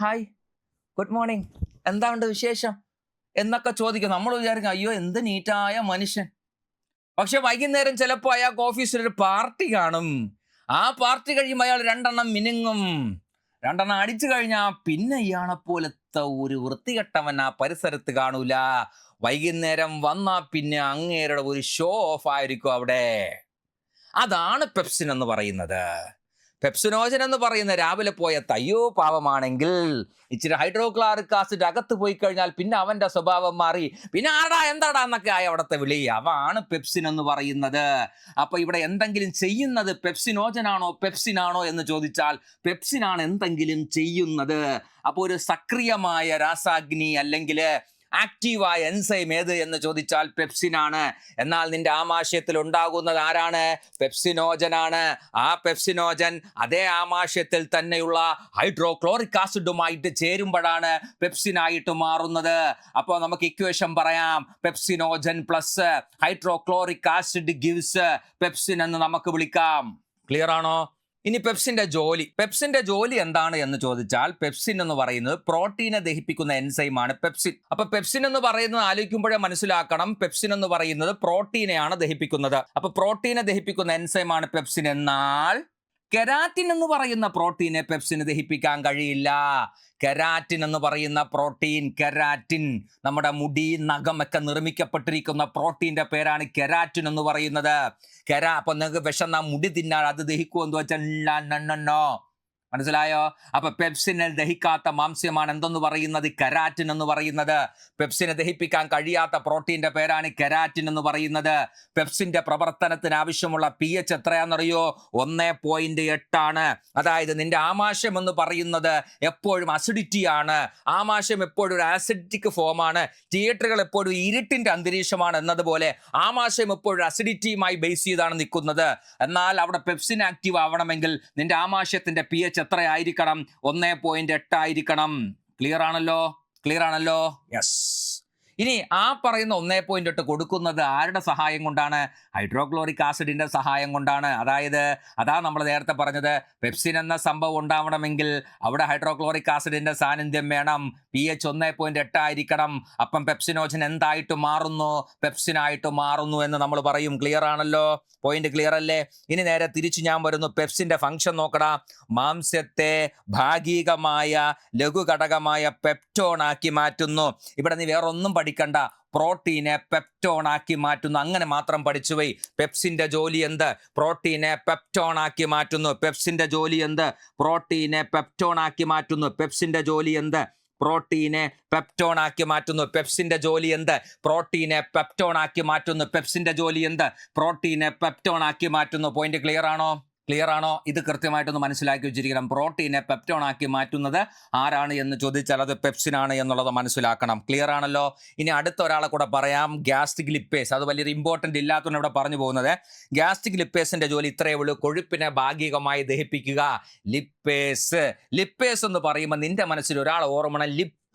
ഹായ് ഗുഡ് മോർണിംഗ് എന്താണ്ട് വിശേഷം? എന്നൊക്കെ ചോദിക്കും. നമ്മൾ വിചാരിക്കും അയ്യോ എന്ത് നീറ്റായ മനുഷ്യൻ. പക്ഷെ വൈകുന്നേരം ചിലപ്പോൾ അയാൾക്ക് ഓഫീസിൽ ഒരു പാർട്ടി കാണും. ആ പാർട്ടി കഴിയുമ്പോൾ അയാൾ രണ്ടെണ്ണം മിനുങ്ങും. രണ്ടെണ്ണം അടിച്ചു കഴിഞ്ഞാൽ പിന്നെ ഇയാളെ പോലത്തെ ഒരു വൃത്തികെട്ടവൻ ആ പരിസരത്ത് കാണൂല. വൈകുന്നേരം വന്നാൽ പിന്നെ അങ്ങേരുടെ ഒരു ഷോ ഓഫ് ആയിരിക്കും അവിടെ. അതാണ് പെപ്സിൻ എന്ന് പറയുന്നത്. പെപ്സിനോജൻ എന്ന് പറയുന്ന രാവിലെ പോയ തയ്യോ പാവമാണെങ്കിൽ ഇച്ചിരി ഹൈഡ്രോക്ലോറിക് ആസിഡ് അകത്ത് പോയി കഴിഞ്ഞാൽ പിന്നെ അവന്റെ സ്വഭാവം മാറി. പിന്നെ ആടാ എന്താടാ എന്നൊക്കെ ആയി അവിടുത്തെ വിളി. അവാണ് പെപ്സിൻ എന്ന് പറയുന്നത്. അപ്പൊ ഇവിടെ എന്തെങ്കിലും ചെയ്യുന്നത് പെപ്സിനോജനാണോ പെപ്സിനാണോ എന്ന് ചോദിച്ചാൽ പെപ്സിനാണ് എന്തെങ്കിലും ചെയ്യുന്നത്. അപ്പോൾ ഒരു സക്രിയമായ രാസാഗ്നി അല്ലെങ്കിൽ ആക്റ്റീവായ എൻസൈം ഏത് എന്ന് ചോദിച്ചാൽ പെപ്സിനാണ്. എന്നാൽ നിന്റെ ആമാശയത്തിൽ ഉണ്ടാകുന്നത് ആരാണ്? പെപ്സിനോജനാണ്. ആ പെപ്സിനോജൻ അതേ ആമാശയത്തിൽ തന്നെയുള്ള ഹൈഡ്രോക്ലോറിക് ആസിഡുമായിട്ട് ചേരുമ്പോഴാണ് പെപ്സിനായിട്ട് മാറുന്നത്. അപ്പോൾ നമുക്ക് ഇക്വേഷൻ പറയാം. Pepsinogen plus hydrochloric acid gives pepsin എന്ന് നമുക്ക് വിളിക്കാം. ക്ലിയർ ആണോ? ഇനി പെപ്സിന്റെ ജോലി. പെപ്സിന്റെ ജോലി എന്താണ് എന്ന് ചോദിച്ചാൽ പെപ്സിൻ എന്ന് പറയുന്നത് പ്രോട്ടീനെ ദഹിപ്പിക്കുന്ന എൻസൈമാണ് പെപ്സിൻ. അപ്പൊ പെപ്സിൻ എന്ന് പറയുന്നത് ആലോചിക്കുമ്പോഴേ മനസ്സിലാക്കണം. പെപ്സിൻ എന്ന് പറയുന്നത് പ്രോട്ടീനെയാണ് ദഹിപ്പിക്കുന്നത്. അപ്പൊ പ്രോട്ടീനെ ദഹിപ്പിക്കുന്ന എൻസൈമാണ് പെപ്സിൻ. എന്നാൽ കെരാറ്റിൻ എന്ന് പറയുന്ന പ്രോട്ടീനെ പെപ്സിന് ദഹിപ്പിക്കാൻ കഴിയില്ല. കെരാറ്റിൻ എന്ന് പറയുന്ന പ്രോട്ടീൻ കെരാറ്റിൻ നമ്മുടെ മുടി നഖമൊക്കെ നിർമ്മിക്കപ്പെട്ടിരിക്കുന്ന പ്രോട്ടീന്റെ പേരാണ് കെരാറ്റിൻ എന്ന് പറയുന്നത്. കെരാ അപ്പൊ നിങ്ങൾക്ക് വിശന്ന മുടി തിന്നാൽ അത് ദഹിക്കുമെന്ന് വെച്ചാൽ മനസ്സിലായോ? അപ്പൊ പെപ്സിനെ ദഹിക്കാത്ത മാംസ്യമാണ് എന്തെന്ന് പറയുന്നത്? കെരാറ്റിൻ എന്ന് പറയുന്നത്. പെപ്സിനെ ദഹിപ്പിക്കാൻ കഴിയാത്ത പ്രോട്ടീന്റെ പേരാണ് കെരാറ്റിൻ എന്ന് പറയുന്നത്. പെപ്സിന്റെ പ്രവർത്തനത്തിന് ആവശ്യമുള്ള പി എച്ച് എത്രയാണെന്നറിയോ? ഒന്നേ പോയിന്റ് എട്ടാണ്. അതായത് നിന്റെ ആമാശയം എന്ന് പറയുന്നത് എപ്പോഴും അസിഡിറ്റി ആണ്. ആമാശയം എപ്പോഴും ഒരു ആസിഡിറ്റിക് ഫോമാണ് തിയേറ്ററുകൾ എപ്പോഴും ഇരുട്ടിന്റെ അന്തരീക്ഷമാണ് എന്നതുപോലെ ആമാശയം എപ്പോഴും അസിഡിറ്റിയുമായി ബേസ് ചെയ്താണ് നിൽക്കുന്നത്. എന്നാൽ അവിടെ പെപ്സിൻ ആക്റ്റീവ് ആവണമെങ്കിൽ നിന്റെ ആമാശയത്തിന്റെ പി എച്ച് എത്രയായിരിക്കണം? ഒന്നേ പോയിന്റ് എട്ടായിരിക്കണം. ക്ലിയർ ആണല്ലോ? ക്ലിയർ ആണല്ലോ? യെസ് ഇനി ആ പറയുന്ന ഒന്നേ പോയിന്റ് എട്ട് കൊടുക്കുന്നത് ആരുടെ സഹായം കൊണ്ടാണ്? ഹൈഡ്രോക്ലോറിക് ആസിഡിന്റെ സഹായം കൊണ്ടാണ്. അതായത് അതാ നമ്മൾ നേരത്തെ പറഞ്ഞത് പെപ്സിൻ എന്ന സംഭവം ഉണ്ടാവണമെങ്കിൽ അവിടെ ഹൈഡ്രോക്ലോറിക് ആസിഡിന്റെ സാന്നിധ്യം വേണം. പി എച്ച് ഒന്നേ പോയിന്റ് എട്ട് ആയിരിക്കണം. അപ്പം പെപ്സിനോജൻ എന്തായിട്ട് മാറുന്നു? പെപ്സിനായിട്ട് മാറുന്നു എന്ന് നമ്മൾ പറയും. ക്ലിയർ ആണല്ലോ? പോയിന്റ് ക്ലിയർ അല്ലേ? ഇനി നേരെ തിരിച്ചു ഞാൻ വരുന്നു. പെപ്സിന്റെ ഫംഗ്ഷൻ നോക്കടാ. മാംസ്യത്തെ ഭാഗികമായ ലഘുഘടകമായ പെപ്റ്റോൺ ആക്കി മാറ്റുന്നു. ഇവിടെ നീ വേറെ ഒന്നും പഠിക്കണ്ട. പ്രോട്ടീനെ പെപ്റ്റോൺ ആക്കി മാറ്റുന്നു. അങ്ങനെ മാത്രം പഠിച്ചു പോയി പെപ്സിന്റെ ജോലി എന്ത്? പ്രോട്ടീനെ പെപ്റ്റോൺ ആക്കി മാറ്റുന്നു. പെപ്സിന്റെ ജോലി എന്ത്? പ്രോട്ടീനെ പെപ്റ്റോൺ ആക്കി മാറ്റുന്നു. പെപ്സിന്റെ ജോലി എന്ത്? പ്രോട്ടീനെ പെപ്റ്റോൺ ആക്കി മാറ്റുന്നു. പെപ്സിന്റെ ജോലി എന്ത്? പ്രോട്ടീനെ പെപ്റ്റോൺ ആക്കി മാറ്റുന്നു. പെപ്സിന്റെ ജോലി എന്ത്? പ്രോട്ടീനെ പെപ്റ്റോൺ ആക്കി മാറ്റുന്നു. പോയിന്റ് ക്ലിയർ ആണോ? ക്ലിയർ ആണോ? ഇത് കൃത്യമായിട്ടൊന്ന് മനസ്സിലാക്കി വെച്ചിരിക്കണം. പ്രോട്ടീനെ പെപ്റ്റോൺ ആക്കി മാറ്റുന്നത് ആരാണ് എന്ന് ചോദിച്ചാൽ അത് പെപ്സിൻ ആണ് എന്നുള്ളത് മനസ്സിലാക്കണം. ക്ലിയർ ആണല്ലോ? ഇനി അടുത്ത ഒരാളെ കൂടെ പറയാം. ഗ്യാസ്ട്രിക് ലിപ്പേസ് അത് വലിയൊരു ഇമ്പോർട്ടന്റ് ഇല്ലാത്തതുകൊണ്ട് ഇവിടെ പറഞ്ഞു പോകുന്നത്. ഗ്യാസ്ട്രിക് ലിപ്പേസിന്റെ ജോലി ഇത്രയേ ഉള്ളൂ. കൊഴുപ്പിനെ ഭാഗികമായി ദഹിപ്പിക്കുക. ലിപ്പേസ് ലിപ്പേസ് എന്ന് പറയുമ്പോൾ നിന്റെ മനസ്സിൽ ഒരാൾ ഓർമ്മ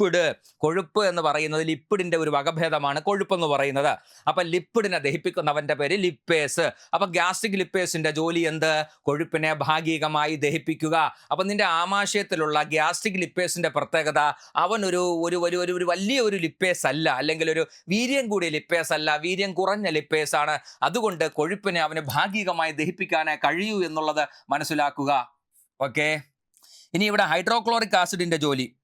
ലിപ്പിഡ് കൊഴുപ്പ് എന്ന് പറയുന്നത് ലിപ്പിഡിന്റെ ഒരു വകഭേദമാണ് കൊഴുപ്പ് എന്ന് പറയുന്നത്. അപ്പൊ ലിപ്പിഡിനെ ദഹിപ്പിക്കുന്നവന്റെ പേര് ലിപ്പേസ്. അപ്പൊ ഗ്യാസ്ട്രിക് ലിപ്പേസിന്റെ ജോലി എന്ത്? കൊഴുപ്പിനെ ഭാഗികമായി ദഹിപ്പിക്കുക. അപ്പൊ നിന്റെ ആമാശയത്തിലുള്ള ഗ്യാസ്ട്രിക് ലിപ്പേസിന്റെ പ്രത്യേകത അവൻ ഒരു ഒരു ഒരു ഒരു വലിയ ഒരു ലിപ്പേസ് അല്ല അല്ലെങ്കിൽ ഒരു വീര്യം കൂടിയ ലിപ്പേസ് അല്ല വീര്യം കുറഞ്ഞ ലിപ്പേസ് ആണ് അതുകൊണ്ട് കൊഴുപ്പിനെ അവന് ഭാഗികമായി ദഹിപ്പിക്കാനേ കഴിയൂ എന്നുള്ളത് മനസ്സിലാക്കുക. ഓക്കെ? ഇനി ഇവിടെ ഹൈഡ്രോക്ലോറിക് ആസിഡിന്റെ ജോലി.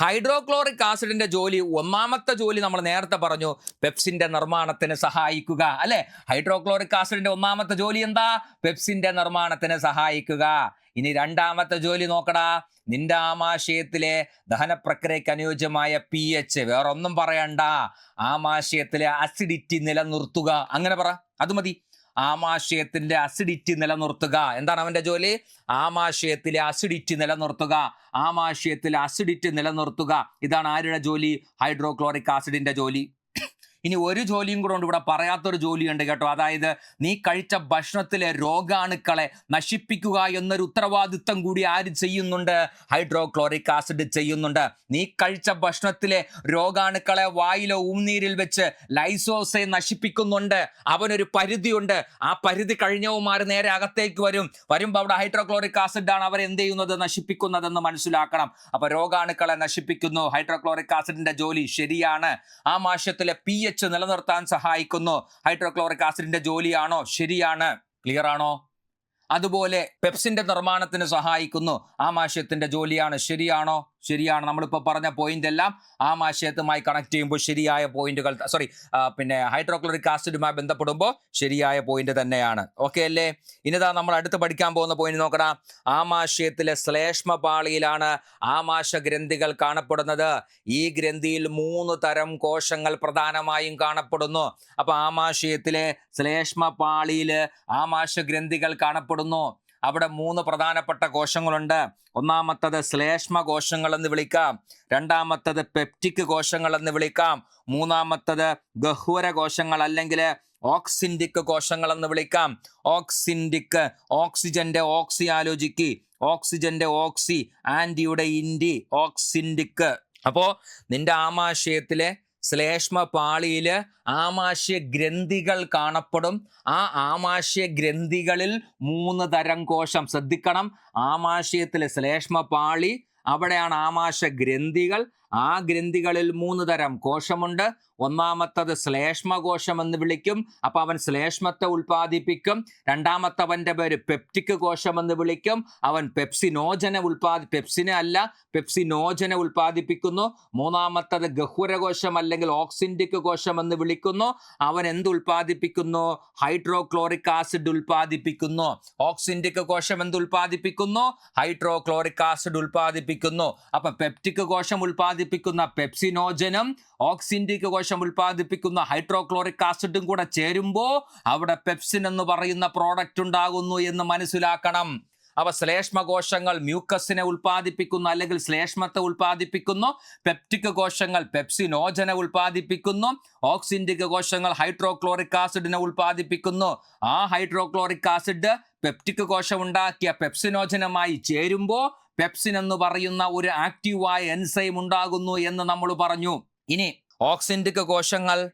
ഹൈഡ്രോക്ലോറിക് ആസിഡിന്റെ ജോലി ഒന്നാമത്തെ ജോലി നമ്മൾ നേരത്തെ പറഞ്ഞു പെപ്സിന്റെ നിർമ്മാണത്തിന് സഹായിക്കുക അല്ലെ? ഹൈഡ്രോക്ലോറിക് ആസിഡിന്റെ ഒന്നാമത്തെ ജോലി എന്താ? പെപ്സിന്റെ നിർമ്മാണത്തിന് സഹായിക്കുക. ഇനി രണ്ടാമത്തെ ജോലി നോക്കടാ. നിന്റെ ആമാശയത്തിലെ ദഹനപ്രക്രിയക്ക് അനുയോജ്യമായ പി എച്ച് വേറൊന്നും പറയണ്ട. ആമാശയത്തിലെ അസിഡിറ്റി നിലനിർത്തുക. അങ്ങനെ പറ. അത് മതി. ആമാശയത്തിന്റെ അസിഡിറ്റി നിലനിർത്തുക. എന്താണ് അവന്റെ ജോലി? ആമാശയത്തിലെ അസിഡിറ്റി നിലനിർത്തുക. ആമാശയത്തിലെ അസിഡിറ്റി നിലനിർത്തുക. ഇതാണ് ആരുടെ ജോലി? ഹൈഡ്രോക്ലോറിക് ആസിഡിന്റെ ജോലി. ഇനി ഒരു ജോലിയും കൂടെ ഉണ്ട്. ഇവിടെ പറയാത്തൊരു ജോലിയുണ്ട് കേട്ടോ. അതായത് നീ കഴിച്ച ഭക്ഷണത്തിലെ രോഗാണുക്കളെ നശിപ്പിക്കുക എന്നൊരു ഉത്തരവാദിത്തം കൂടി ആര് ചെയ്യുന്നുണ്ട്? ഹൈഡ്രോക്ലോറിക് ആസിഡ് ചെയ്യുന്നുണ്ട്. നീ കഴിച്ച ഭക്ഷണത്തിലെ രോഗാണുക്കളെ വായിലോ ഉംനീരിൽ വെച്ച് ലൈസോസെ നശിപ്പിക്കുന്നുണ്ട്. അവനൊരു പരിധിയുണ്ട്. ആ പരിധി കഴിഞ്ഞവന്മാർ നേരെ അകത്തേക്ക് വരും. വരുമ്പോൾ അവിടെ ഹൈഡ്രോക്ലോറിക് ആസിഡ് ആണ് അവർ എന്ത് ചെയ്യുന്നത്? നശിപ്പിക്കുന്നതെന്ന് മനസ്സിലാക്കണം. അപ്പൊ രോഗാണുക്കളെ നശിപ്പിക്കുന്നു. ഹൈഡ്രോക്ലോറിക് ആസിഡിന്റെ ജോലി ശരിയാണ്. ആ മാഷത്തിലെ പി എച്ച് നിലനിർത്താൻ സഹായിക്കുന്നു. ഹൈഡ്രോക്ലോറിക് ആസിഡിന്റെ ജോലിയാണോ? ശരിയാണ്. ക്ലിയർ ആണോ? അതുപോലെ പെപ്സിന്റെ നിർമ്മാണത്തിന് സഹായിക്കുന്നു. ആമാശയത്തിന്റെ ജോലിയാണ്. ശരിയാണോ? ശരിയാണ്. നമ്മളിപ്പോൾ പറഞ്ഞ പോയിന്റ് എല്ലാം ആമാശയത്തുമായി കണക്ട് ചെയ്യുമ്പോൾ ശരിയായ പോയിന്റുകൾ സോറി പിന്നെ ഹൈഡ്രോക്ലോറിക് ആസിഡുമായി ബന്ധപ്പെടുമ്പോൾ ശരിയായ പോയിന്റ് തന്നെയാണ്. ഓക്കെ അല്ലേ? ഇനിതാ നമ്മൾ അടുത്ത് പഠിക്കാൻ പോകുന്ന പോയിന്റ് നോക്കടാ. ആമാശയത്തിലെ ശ്ലേഷ്മ പാളിയിലാണ് ആമാശ ഗ്രന്ഥികൾ കാണപ്പെടുന്നത്. ഈ ഗ്രന്ഥിയിൽ മൂന്ന് തരം കോശങ്ങൾ പ്രധാനമായും കാണപ്പെടുന്നു. അപ്പൊ ആമാശയത്തിലെ ശ്ലേഷ്മ പാളിയിൽ ആമാശ ഗ്രന്ഥികൾ കാണപ്പെടുന്നു. അവിടെ മൂന്ന് പ്രധാനപ്പെട്ട കോശങ്ങളുണ്ട്. ഒന്നാമത്തത് ശ്ലേഷ്മ കോശങ്ങൾ എന്ന് വിളിക്കാം. രണ്ടാമത്തത് പെപ്റ്റിക് കോശങ്ങൾ എന്ന് വിളിക്കാം. മൂന്നാമത്തത് ഗഹ്വര കോശങ്ങൾ അല്ലെങ്കിൽ ഓക്സിൻഡിക് കോശങ്ങൾ എന്ന് വിളിക്കാം. ഓക്സിൻഡിക് ഓക്സിജന്റെ ഓക്സി ആലോചിക്ക്. ഓക്സിജന്റെ ഓക്സി ആന്റിയുടെ ഇൻഡി ഓക്സിൻഡിക് അപ്പോൾ നിന്റെ ആമാശയത്തിലെ ശ്ലേഷ്മ പാളിയിൽ ആമാശയ ഗ്രന്ഥികൾ കാണപ്പെടും. ആ ആമാശയ ഗ്രന്ഥികളിൽ മൂന്ന് തരം കോശം. ശ്രദ്ധിക്കണം. ആമാശയത്തിലെ ശ്ലേഷ്മ പാളി അവിടെയാണ് ആമാശ ഗ്രന്ഥികൾ ആ ഗ്രന്ഥികളിൽ മൂന്ന് തരം കോശമുണ്ട്. ഒന്നാമത്തത് ശ്ലേഷ്മകോശം എന്ന് വിളിക്കും. അപ്പോൾ അവൻ ശ്ലേഷ്മത്തെ ഉൽപ്പാദിപ്പിക്കും. രണ്ടാമത്തവന്റെ പേര് പെപ്റ്റിക് കോശം എന്ന് വിളിക്കും. അവൻ പെപ്സിനോജനെ ഉൽപ്പാദി പെപ്സിനെ അല്ല പെപ്സിനോജനെ ഉൽപ്പാദിപ്പിക്കുന്നു. മൂന്നാമത്തത് ഗഹ്വരകോശം അല്ലെങ്കിൽ ഓക്സിൻഡിക് കോശം എന്ന് വിളിക്കുന്നു. അവൻ എന്ത് ഉൽപ്പാദിപ്പിക്കുന്നു? Hydrochloric acid ഉൽപ്പാദിപ്പിക്കുന്നു. ഓക്സിൻഡിക് കോശം എന്ത് ഉൽപ്പാദിപ്പിക്കുന്നു? Hydrochloric acid ഉൽപ്പാദിപ്പിക്കുന്നു. അപ്പൊ പെപ്റ്റിക് കോശം ഉൽപ്പാദിപ്പിക്കുന്ന പെപ്സിനോജനും ഓക്സിൻഡിക് കോശം ഉൽപ്പാദിപ്പിക്കുന്ന ഹൈഡ്രോക്ലോറിക് ആസിഡും കൂടെ ചേരുമ്പോൾ അവിടെ പെപ്സിൻ എന്ന് പറയുന്ന പ്രോഡക്റ്റ് ഉണ്ടാകുന്നു എന്ന് മനസ്സിലാക്കണം. അവ ശ്ലേഷ്മ കോശങ്ങൾ മ്യൂക്കസിനെ ഉൽപ്പാദിപ്പിക്കുന്നു അല്ലെങ്കിൽ ശ്ലേഷ്മത്തെ ഉൽപ്പാദിപ്പിക്കുന്നു പെപ്റ്റിക് കോശങ്ങൾ പെപ്സിനോജനെ ഉൽപ്പാദിപ്പിക്കുന്നു ഓക്സിൻഡിക് കോശങ്ങൾ ഹൈഡ്രോക്ലോറിക് ആസിഡിനെ ഉൽപ്പാദിപ്പിക്കുന്നു. ആ ഹൈഡ്രോക്ലോറിക് ആസിഡ് പെപ്റ്റിക് കോശം ഉണ്ടാക്കിയ പെപ്സിനോജനമായി ചേരുമ്പോൾ പെപ്സിൻ എന്ന് പറയുന്ന ഒരു ആക്റ്റീവായ എൻസൈം ഉണ്ടാകുന്നു എന്ന് നമ്മൾ പറഞ്ഞു. ഇനി ഓക്സിൻഡിക് കോശങ്ങൾ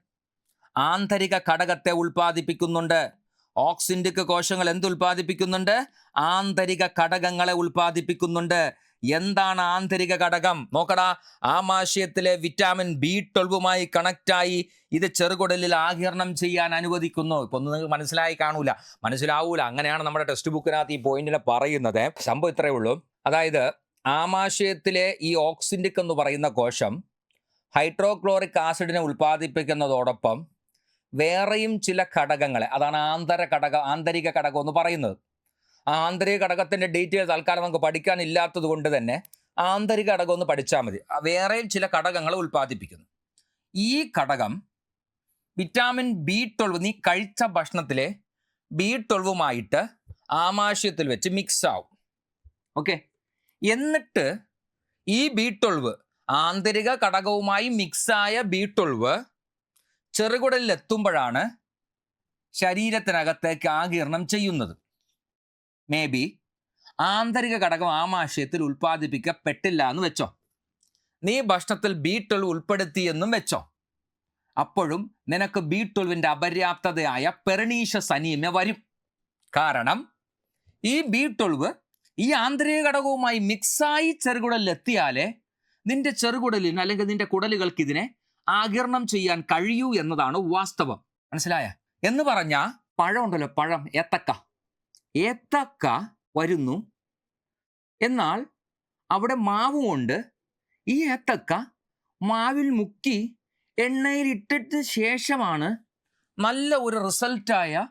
ആന്തരിക ഘടകത്തെ ഉൽപ്പാദിപ്പിക്കുന്നുണ്ട്. ഓക്സിൻഡിക് കോശങ്ങൾ എന്ത് ഉൽപ്പാദിപ്പിക്കുന്നുണ്ട്? ആന്തരിക ഘടകങ്ങളെ ഉൽപ്പാദിപ്പിക്കുന്നുണ്ട്. എന്താണ് ആന്തരിക ഘടകം? നോക്കടാ ആമാശയത്തിലെ വിറ്റാമിൻ ബി ട്വൽവുമായി കണക്റ്റായി ഇത് ചെറുകുടലിൽ ആകിരണം ചെയ്യാൻ അനുവദിക്കുന്നു. ഇപ്പൊ ഒന്നും നിങ്ങൾക്ക് മനസ്സിലായി കാണൂല. മനസ്സിലാവൂല. അങ്ങനെയാണ് നമ്മുടെ ടെക്സ്റ്റ് ബുക്കിനകത്ത് ഈ പോയിന്റിനെ പറയുന്നത്. സംഭവം ഇത്രയേ ഉള്ളൂ. അതായത് ആമാശയത്തിലെ ഈ ഓക്സിൻഡിക് എന്ന് പറയുന്ന കോശം ഹൈഡ്രോക്ലോറിക് ആസിഡിനെ ഉൽപ്പാദിപ്പിക്കുന്നതോടൊപ്പം വേറെയും ചില ഘടകങ്ങളെ അതാണ് ആന്തര ഘടക ആന്തരിക ഘടകം എന്ന് പറയുന്നത്. ആ ആന്തരിക ഘടകത്തിന്റെ ഡീറ്റെയിൽസ് തൽക്കാലം നമുക്ക് പഠിക്കാനില്ലാത്തത് കൊണ്ട് തന്നെ ആന്തരിക ഘടകം ഒന്ന് പഠിച്ചാൽ മതി. വേറെയും ചില ഘടകങ്ങൾ ഉൽപ്പാദിപ്പിക്കുന്നു. ഈ ഘടകം വിറ്റാമിൻ ബി ട്വൽവ് നീ കഴിച്ച ഭക്ഷണത്തിലെ ബി ട്വൽവുമായിട്ട് ആമാശയത്തിൽ വെച്ച് മിക്സ് ആവും. ഓക്കെ എന്നിട്ട് ഈ ബി ട്വൽവ് ആന്തരിക ഘടകവുമായി മിക്സായ ബി ട്വൽവ് ചെറുകുടലിൽ എത്തുമ്പോഴാണ് ശരീരത്തിനകത്തേക്ക് ആകിരണം ചെയ്യുന്നത്. മേ ബി ആന്തരിക ഘടകം ആമാശയത്തിൽ ഉൽപ്പാദിപ്പിക്കപ്പെട്ടില്ല എന്ന് വെച്ചോ. നീ ഭക്ഷണത്തിൽ ബി ട്വൽവ് ഉൾപ്പെടുത്തിയെന്നും വെച്ചോ. അപ്പോഴും നിനക്ക് ബി ട്വൽവിന്റെ അപര്യാപ്തതയായ പെർണീഷ്യസ് സനീമ വരും. കാരണം ഈ ബി ട്വൽവ് ഈ ആന്തരിക ഘടകവുമായി മിക്സായി ചെറുകുടലിൽ എത്തിയാലേ നിന്റെ ചെറുകുടലിന് അല്ലെങ്കിൽ നിന്റെ കുടലുകൾക്ക് ഇതിനെ ആകിരണം ചെയ്യാൻ കഴിയൂ എന്നതാണ് വാസ്തവം. മനസ്സിലായ? എന്ന് പറഞ്ഞ പഴമുണ്ടല്ലോ പഴം ഏത്തക്ക. ഏത്തക്ക വരുന്നു. എന്നാൽ അവിടെ മാവുമുണ്ട് ഈ ഏത്തക്ക മാവിൽ മുക്കി എണ്ണയിൽ ഇട്ടിട്ട് ശേഷമാണ് നല്ല ഒരു റിസൾട്ടായ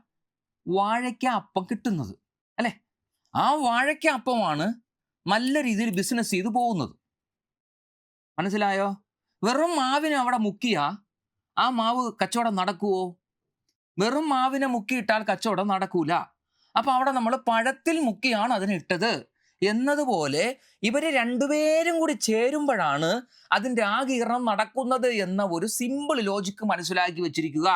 വാഴയ്ക്ക അപ്പം കിട്ടുന്നത്. അല്ലേ? ആ വാഴയ്ക്ക അപ്പമാണ് നല്ല രീതിയിൽ ബിസിനസ് ചെയ്തു പോകുന്നത്. മനസ്സിലായോ? വെറും മാവിനെ അവിടെ മുക്കിയ ആ മാവ് കച്ചവടം നടക്കുവോ? വെറും മാവിനെ മുക്കിയിട്ടാൽ കച്ചവടം നടക്കൂല. അപ്പൊ അവിടെ നമ്മൾ പഴത്തിൽ മുക്കിയാണ് അതിനെ ഇട്ടത്. എന്നതുപോലെ ഇവർ രണ്ടുപേരും കൂടി ചേരുമ്പോഴാണ് അതിന്റെ ആകീർണം നടക്കുന്നത് എന്ന ഒരു സിമ്പിൾ ലോജിക്ക് മനസ്സിലാക്കി വെച്ചിരിക്കുക.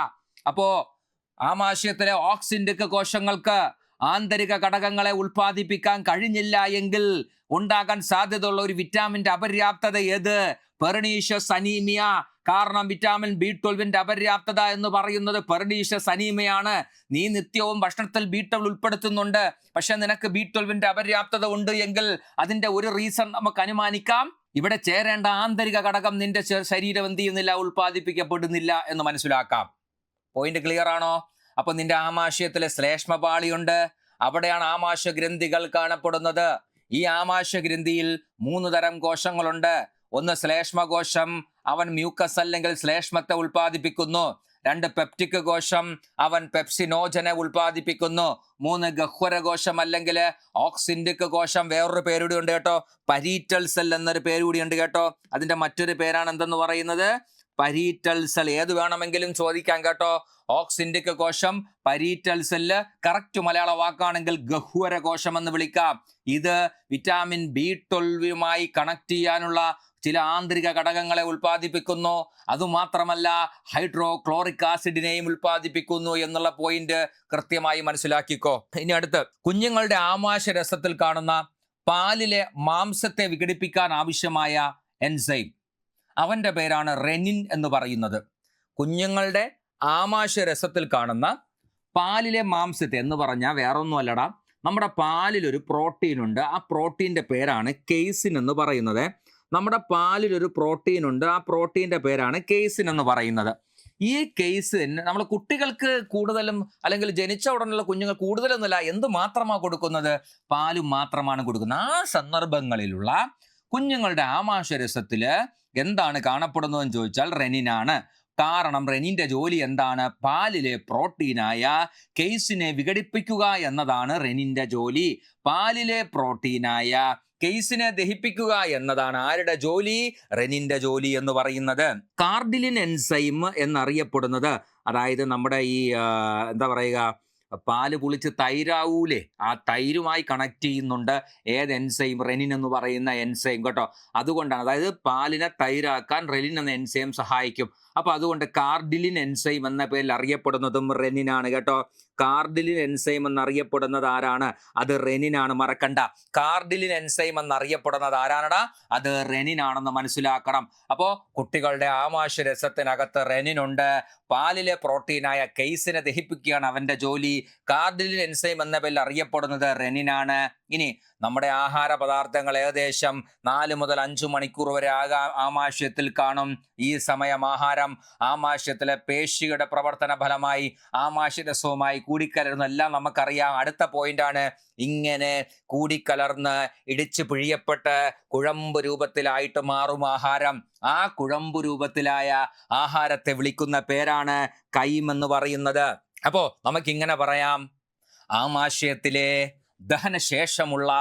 അപ്പോ ആമാശയത്തിലെ ഓക്സിൻഡിക് കോശങ്ങൾക്ക് ആന്തരിക ഘടകങ്ങളെ ഉൽപ്പാദിപ്പിക്കാൻ കഴിഞ്ഞില്ല എങ്കിൽ ഉണ്ടാകാൻ സാധ്യതയുള്ള ഒരു വിറ്റാമിന്റെ അപര്യാപ്തത ഏത്? Pernicious anaemia. കാരണം വിറ്റാമിൻ ബി ട്വൽവിന്റെ അപര്യാപ്തത എന്ന് പറയുന്നത് പെർണീഷ്യസ് അനീമയാണ് നീ നിത്യവും ഭക്ഷണത്തിൽ ബി ട്വൽവ് ഉൾപ്പെടുത്തുന്നുണ്ട്. പക്ഷെ നിനക്ക് ബി ട്വൽവിന്റെ അപര്യാപ്തത ഉണ്ട് എങ്കിൽ അതിന്റെ ഒരു റീസൺ നമുക്ക് അനുമാനിക്കാം. ഇവിടെ ചേരേണ്ട ആന്തരിക ഘടകം നിന്റെ ശരീരം എന്ത് ചെയ്യുന്നില്ല? ഉൽപ്പാദിപ്പിക്കപ്പെടുന്നില്ല എന്ന് മനസ്സിലാക്കാം. പോയിന്റ് ക്ലിയർ ആണോ? അപ്പൊ നിന്റെ ആമാശയത്തിലെ ശ്ലേഷ്മപാളിയുണ്ട്. അവിടെയാണ് ആമാശ ഗ്രന്ഥികൾ കാണപ്പെടുന്നത്. ഈ ആമാശ ഗ്രന്ഥിയിൽ മൂന്ന് തരം കോശങ്ങളുണ്ട്. ഒന്ന് ശ്ലേഷ്മകോശം അവൻ മ്യൂക്കസ് അല്ലെങ്കിൽ ശ്ലേഷ്മത്തെ ഉൽപ്പാദിപ്പിക്കുന്നു. രണ്ട് പെപ്റ്റിക് കോശം അവൻ പെപ്സിനോജനെ ഉൽപ്പാദിപ്പിക്കുന്നു. മൂന്ന് ഗഹ്വര കോശം അല്ലെങ്കിൽ ഓക്സിൻഡിക് കോശം വേറൊരു പേരുകൂടി ഉണ്ട് കേട്ടോ. പരീറ്റൽ സെൽ എന്നൊരു പേരുകൂടി ഉണ്ട് കേട്ടോ. അതിന്റെ മറ്റൊരു പേരാണ് എന്തെന്ന് പറയുന്നത്? പരീറ്റൽ സെൽ ഏത് വേണമെങ്കിലും ചോദിക്കാം കേട്ടോ. ഓക്സിൻഡിക് കോശം പരീറ്റൽ സെല്ല് കറക്റ്റ് മലയാള വാക്കാണെങ്കിൽ ഗഹ്വര കോശം എന്ന് വിളിക്കാം. ഇത് വിറ്റാമിൻ ബി ട്വൽവുമായി കണക്ട് ചെയ്യാനുള്ള ചില ആന്തരിക ഘടകങ്ങളെ ഉൽപ്പാദിപ്പിക്കുന്നു. അതുമാത്രമല്ല ഹൈഡ്രോക്ലോറിക് ആസിഡിനെയും ഉൽപ്പാദിപ്പിക്കുന്നു എന്നുള്ള പോയിന്റ് കൃത്യമായി മനസ്സിലാക്കിക്കോ. ഇനി അടുത്ത് കുഞ്ഞുങ്ങളുടെ ആമാശ രസത്തിൽ കാണുന്ന പാലിലെ മാംസത്തെ വിഘടിപ്പിക്കാൻ ആവശ്യമായ എൻസൈം അവന്റെ പേരാണ് റെനിൻ എന്ന് പറയുന്നത്. കുഞ്ഞുങ്ങളുടെ ആമാശ രസത്തിൽ കാണുന്ന പാലിലെ മാംസത്തെ എന്ന് പറഞ്ഞാൽ വേറൊന്നുമല്ലടാ. നമ്മുടെ പാലിൽ ഒരു പ്രോട്ടീൻ ഉണ്ട്. ആ പ്രോട്ടീന്റെ പേരാണ് കെയ്സിൻ എന്ന് പറയുന്നത്. നമ്മുടെ പാലിൽ ഒരു പ്രോട്ടീൻ ഉണ്ട്. ആ പ്രോട്ടീന്റെ പേരാണ് കെയ്സിൻ എന്ന് പറയുന്നത്. ഈ കേസിൻ നമ്മൾ കുട്ടികൾക്ക് കൂടുതലും അല്ലെങ്കിൽ ജനിച്ച ഉടനുള്ള കുഞ്ഞുങ്ങൾ കൂടുതലൊന്നുമില്ല എന്ത് മാത്രമാണ് കൊടുക്കുന്നത്? പാലും മാത്രമാണ് കൊടുക്കുന്നത്. ആ സന്ദർഭങ്ങളിലുള്ള കുഞ്ഞുങ്ങളുടെ ആമാശരസത്തിൽ എന്താണ് കാണപ്പെടുന്നതെന്ന് ചോദിച്ചാൽ റെനിനാണ്. കാരണം റെനിന്റെ ജോലി എന്താണ്? പാലിലെ പ്രോട്ടീനായ കെയ്സിനെ വിഘടിപ്പിക്കുക എന്നതാണ് റെനിന്റെ ജോലി. പാലിലെ പ്രോട്ടീനായ കെയ്സിനെ ദഹിപ്പിക്കുക എന്നതാണ് ആരുടെ ജോലി? റെനിന്റെ ജോലി എന്ന് പറയുന്നത്. കാർഡിലിൻ എൻസൈം എന്നറിയപ്പെടുന്നത്. അതായത് നമ്മുടെ ഈ എന്താ പറയുക പാൽ പുളിച്ച് തൈരാവൂലേ? ആ തൈരുമായി കണക്ട് ചെയ്യുന്നുണ്ട്. ഏത് എൻസൈം റെനിൻ എന്ന് പറയുന്ന എൻസൈം കേട്ടോ. അതുകൊണ്ടാണ് അതായത് പാലിനെ തൈരാക്കാൻ റെനിൻ എന്ന എൻസൈം സഹായിക്കും. അപ്പൊ അതുകൊണ്ട് കാർഡിലിൻ എൻസൈം എന്ന പേരിൽ അറിയപ്പെടുന്നതും റെനിനാണ് കേട്ടോ. കാർഡിലിൻ എൻസൈം എന്നറിയപ്പെടുന്നത് ആരാണ്? അത് റെനിനാണ്. മറക്കണ്ട. കാർഡിലിൻ എൻസൈം എന്നറിയപ്പെടുന്നത് ആരാണടാ? അത് റെനിനാണെന്ന് മനസ്സിലാക്കണം. അപ്പോൾ കുട്ടികളുടെ ആമാശ രസത്തിനകത്ത് റെനിൻ ഉണ്ട്. പാലിലെ പ്രോട്ടീനായ കെയ്സിനെ ദഹിപ്പിക്കുകയാണ് അവന്റെ ജോലി. കാർഡിലിൻ എൻസൈം എന്ന പേരിൽ അറിയപ്പെടുന്നത് റെനിനാണ്. ഇനി നമ്മുടെ ആഹാര പദാർത്ഥങ്ങൾ ഏകദേശം നാല് മുതൽ അഞ്ചു മണിക്കൂർ വരെ ആകാ ആമാശയത്തിൽ കാണും. ഈ സമയം ആഹാരം ആമാശയത്തിലെ പേശിയുടെ പ്രവർത്തന ഫലമായി ആമാശരസവുമായി കൂടിക്കലരുന്ന. എല്ലാം നമുക്കറിയാം. അടുത്ത പോയിന്റാണ് ഇങ്ങനെ കൂടിക്കലർന്ന് ഇടിച്ചു പിഴിയപ്പെട്ട് കുഴമ്പ് രൂപത്തിലായിട്ട് മാറും ആഹാരം. ആ കുഴമ്പ് രൂപത്തിലായ ആഹാരത്തെ വിളിക്കുന്ന പേരാണ് കൈമെന്ന് പറയുന്നത്. അപ്പോ നമുക്കിങ്ങനെ പറയാം. ആമാശയത്തിലെ ദഹനശേഷമുള്ള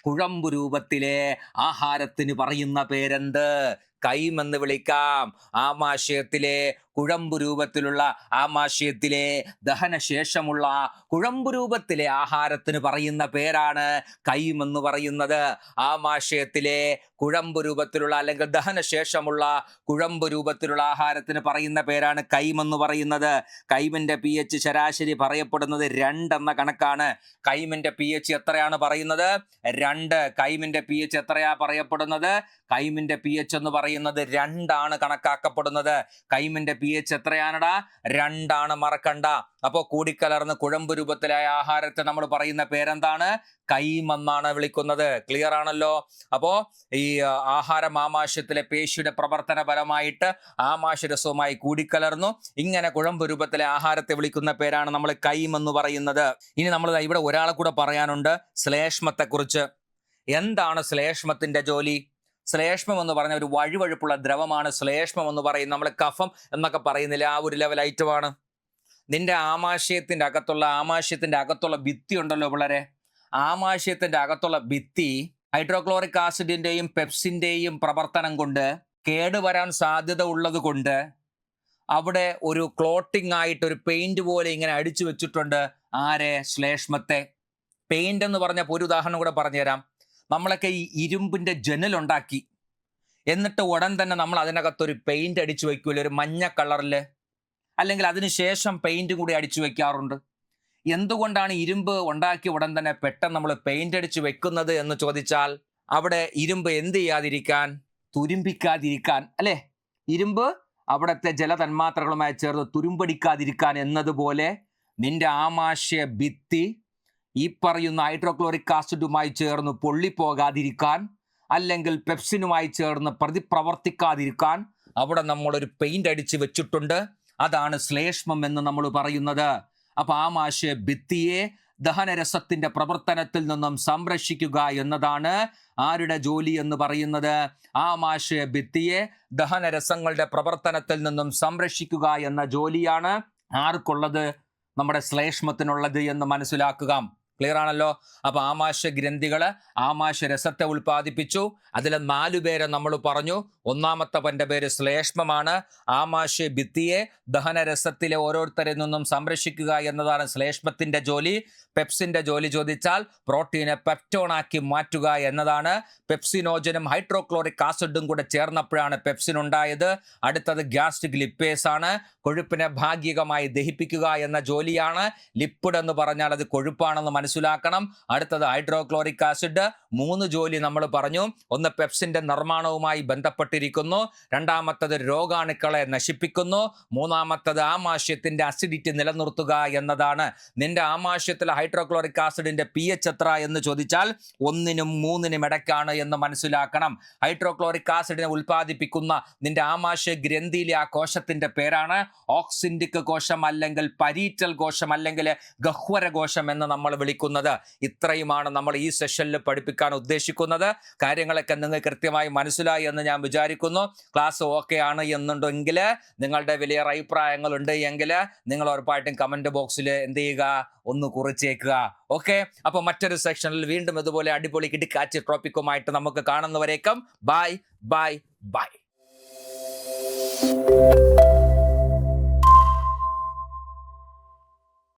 കുഴമ്പ് രൂപത്തിലെ ആഹാരത്തിന് പറയുന്ന പേരെന്ത്? കൈമെന്ന് വിളിക്കാം. ആമാശയത്തിലെ കുഴമ്പ് രൂപത്തിലുള്ള ആമാശയത്തിലെ ദഹനശേഷമുള്ള കുഴമ്പ് രൂപത്തിലെ ആഹാരത്തിന് പറയുന്ന പേരാണ് കൈം എന്ന് പറയുന്നത്. ആമാശയത്തിലെ കുഴമ്പ് രൂപത്തിലുള്ള അല്ലെങ്കിൽ ദഹനശേഷമുള്ള കുഴമ്പ് രൂപത്തിലുള്ള ആഹാരത്തിന് പറയുന്ന പേരാണ് കൈം എന്ന് പറയുന്നത്. കൈമിന്റെ പി എച്ച് ശരാശരി പറയപ്പെടുന്നത് രണ്ട് എന്ന കണക്കാണ്. കൈമിന്റെ പി എച്ച് എത്രയാണ് പറയുന്നത്? രണ്ട്. കൈമിന്റെ പി എച്ച് എത്രയാ പറയപ്പെടുന്നത്? കൈമിന്റെ പി എച്ച് എന്ന് പറയുന്നത് രണ്ടാണ് കണക്കാക്കപ്പെടുന്നത്. കൈമിന്റെ പി എച്ച് എത്രയാണടാ? രണ്ടാണ് മറക്കണ്ട. അപ്പോ കൂടിക്കലർന്ന് കുഴമ്പ് രൂപത്തിലായ ആഹാരത്തെ നമ്മൾ പറയുന്ന പേരെന്താണ്? കൈമെന്നാണ് വിളിക്കുന്നത്. ക്ലിയർ ആണല്ലോ? അപ്പോൾ ഈ ആഹാര ആമാശയത്തിലെ പേശിയുടെ പ്രവർത്തന ഫലമായിട്ട് ആമാശരസവുമായി കൂടിക്കലർന്നു. ഇങ്ങനെ കുഴമ്പ് രൂപത്തിലെ ആഹാരത്തെ വിളിക്കുന്ന പേരാണ് നമ്മൾ കൈമെന്ന് പറയുന്നത്. ഇനി നമ്മൾ ഇവിടെ ഒരാളെ കൂടെ പറയാനുണ്ട്. ശ്ലേഷ്മത്തെക്കുറിച്ച്. എന്താണ് ശ്ലേഷ്മത്തിന്റെ ജോലി? ശ്ലേഷ്മം എന്ന് പറഞ്ഞ ഒരു വഴുവഴുപ്പുള്ള ദ്രവമാണ് ശ്ലേഷ്മം എന്ന് പറയും. നമ്മൾ കഫം എന്നൊക്കെ പറയുന്നില്ല? ആ ഒരു ലെവൽ ഐറ്റമാണ് നിന്റെ ആമാശയത്തിന്റെ അകത്തുള്ള ആമാശയത്തിന്റെ അകത്തുള്ള ഭിത്തി ഉണ്ടല്ലോ പിള്ളേരെ. ആമാശയത്തിന്റെ അകത്തുള്ള ഭിത്തി ഹൈഡ്രോക്ലോറിക് ആസിഡിന്റെയും പെപ്സിന്റെയും പ്രവർത്തനം കൊണ്ട് കേടുവരാൻ സാധ്യത ഉള്ളത് കൊണ്ട് അവിടെ ഒരു ക്ലോട്ടിംഗ് ആയിട്ട് ഒരു പെയിന്റ് പോലെ ഇങ്ങനെ അടിച്ചു വെച്ചിട്ടുണ്ട് ആരെ? ശ്ലേഷ്മത്തെ. പെയിന്റ് എന്ന് പറഞ്ഞപ്പോൾ ഒരു ഉദാഹരണം കൂടെ പറഞ്ഞുതരാം. നമ്മളൊക്കെ ഈ ഇരുമ്പിന്റെ ജനലുണ്ടാക്കി എന്നിട്ട് ഉടൻ തന്നെ നമ്മൾ അതിനകത്തൊരു പെയിന്റ് അടിച്ചു വയ്ക്കൂലേ ഒരു മഞ്ഞ കളറിൽ അല്ലെങ്കിൽ അതിനുശേഷം ശേഷം പെയിന്റും കൂടി അടിച്ചു വയ്ക്കാറുണ്ട് എന്തുകൊണ്ടാണ് ഇരുമ്പ് ഉണ്ടാക്കിയ ഉടൻ തന്നെ പെട്ടെന്ന് നമ്മൾ പെയിന്റ് അടിച്ച് വെക്കുന്നത് എന്ന് ചോദിച്ചാൽ അവിടെ ഇരുമ്പ് എന്ത് ചെയ്യാതിരിക്കാൻ? തുരുമ്പിക്കാതിരിക്കാൻ. അല്ലെ? ഇരുമ്പ് അവിടുത്തെ ജലതന്മാത്രകളുമായി ചേർന്ന് തുരുമ്പടിക്കാതിരിക്കാൻ എന്നതുപോലെ നിന്റെ ആമാശയ ഭിത്തി ഈ പറയുന്ന ഹൈഡ്രോക്ലോറിക് ആസിഡുമായി ചേർന്ന് പൊള്ളിപ്പോകാതിരിക്കാൻ അല്ലെങ്കിൽ പെപ്സിനുമായി ചേർന്ന് പ്രതിപ്രവർത്തിക്കാതിരിക്കാൻ അവിടെ നമ്മളൊരു പെയിന്റ് അടിച്ച് വെച്ചിട്ടുണ്ട്. അതാണ് ശ്ലേഷ്മം എന്ന് നമ്മൾ പറയുന്നത്. അപ്പൊ ആമാശയ ഭിത്തിയെ ദഹനരസത്തിന്റെ പ്രവർത്തനത്തിൽ നിന്നും സംരക്ഷിക്കുക എന്നതാണ് ആരുടെ ജോലി എന്ന് പറയുന്നത്. ആ ആമാശയ ഭിത്തിയെ ദഹനരസങ്ങളുടെ പ്രവർത്തനത്തിൽ നിന്നും സംരക്ഷിക്കുക എന്ന ജോലിയാണ് ആർക്കുള്ളത്? നമ്മുടെ ശ്ലേഷ്മത്തിനുള്ളത് എന്ന് മനസ്സിലാക്കുക. ക്ലിയർ ആണല്ലോ? അപ്പൊ ആമാശ ഗ്രന്ഥികൾ ആമാശ രസത്തെ ഉൽപ്പാദിപ്പിച്ചു. അതിൽ നാലു പേരെ നമ്മൾ പറഞ്ഞു. ഒന്നാമത്തെ പന്റെ പേര് ശ്ലേഷ്മമാണ്. ആമാശ ഭിത്തിയെ ദഹനരസത്തിലെ ഓരോരുത്തരിൽ നിന്നും സംരക്ഷിക്കുക എന്നതാണ് ശ്ലേഷ്മത്തിന്റെ ജോലി. പെപ്സിന്റെ ജോലി ചോദിച്ചാൽ പ്രോട്ടീനെ പെപ്റ്റോണാക്കി മാറ്റുക എന്നതാണ്. പെപ്സിനോജനും ഹൈഡ്രോക്ലോറിക് ആസിഡും കൂടെ ചേർന്നപ്പോഴാണ് പെപ്സിൻ ഉണ്ടായത്. അടുത്തത് ഗ്യാസ്ട്രിക് ലിപ്പേസ് ആണ്. കൊഴുപ്പിനെ ഭാഗികമായി ദഹിപ്പിക്കുക എന്ന ജോലിയാണ്. ലിപ്പിഡ് എന്ന് പറഞ്ഞാൽ അത് കൊഴുപ്പാണെന്ന് മനസ്സിലാക്കണം. അടുത്തത് ഹൈഡ്രോക്ലോറിക് ആസിഡ്. മൂന്ന് ജോലി നമ്മൾ പറഞ്ഞു. ഒന്ന് പെപ്സിന്റെ നിർമ്മാണവുമായി ബന്ധപ്പെട്ടിരിക്കുന്നു. രണ്ടാമത്തത് രോഗാണുക്കളെ നശിപ്പിക്കുന്നു. മൂന്നാമത്തത് ആമാശയത്തിന്റെ അസിഡിറ്റി നിലനിർത്തുക എന്നതാണ്. നിന്റെ ആമാശയത്തിലെ ഹൈഡ്രോക്ലോറിക് ആസിഡിന്റെ പി എച്ച് എത്ര എന്ന് ചോദിച്ചാൽ ഒന്നിനും മൂന്നിനും ഇടയ്ക്കാണ് എന്ന് മനസ്സിലാക്കണം. ഹൈഡ്രോക്ലോറിക് ആസിഡിനെ ഉൽപ്പാദിപ്പിക്കുന്ന നിന്റെ ആമാശയ ഗ്രന്ഥിയിലെ ആ കോശത്തിന്റെ പേരാണ് ഓക്സിൻഡിക് കോശം അല്ലെങ്കിൽ പരീറ്റൽ കോശം അല്ലെങ്കിൽ ഗഹ്വര കോശം എന്ന് നമ്മൾ വിളിക്കുന്നത് ഇത്രയുമാണ് നമ്മൾ ഈ സെഷനിൽ പഠിപ്പിക്കാൻ ഉദ്ദേശിക്കുന്നത്. കാര്യങ്ങളൊക്കെ നിങ്ങൾ കൃത്യമായി മനസ്സിലായി എന്ന് ഞാൻ വിചാരിക്കുന്നു. ക്ലാസ് ഓക്കെ ആണ് എന്നുണ്ടെങ്കിൽ നിങ്ങളുടെ വലിയ അഭിപ്രായങ്ങളുണ്ട് എങ്കിൽ നിങ്ങൾ ഉറപ്പായിട്ടും കമന്റ് ബോക്സിൽ എന്ത് ചെയ്യുക? ഒന്ന് കുറിച്ചേക്കുക. ഓക്കെ അപ്പോൾ മറ്റൊരു സെക്ഷനിൽ വീണ്ടും ഇതുപോലെ അടിപൊളി കിടിക്കാച്ച് ടോപ്പിക്കുമായിട്ട് നമുക്ക് കാണുന്നവരേക്കും. Bye bye bye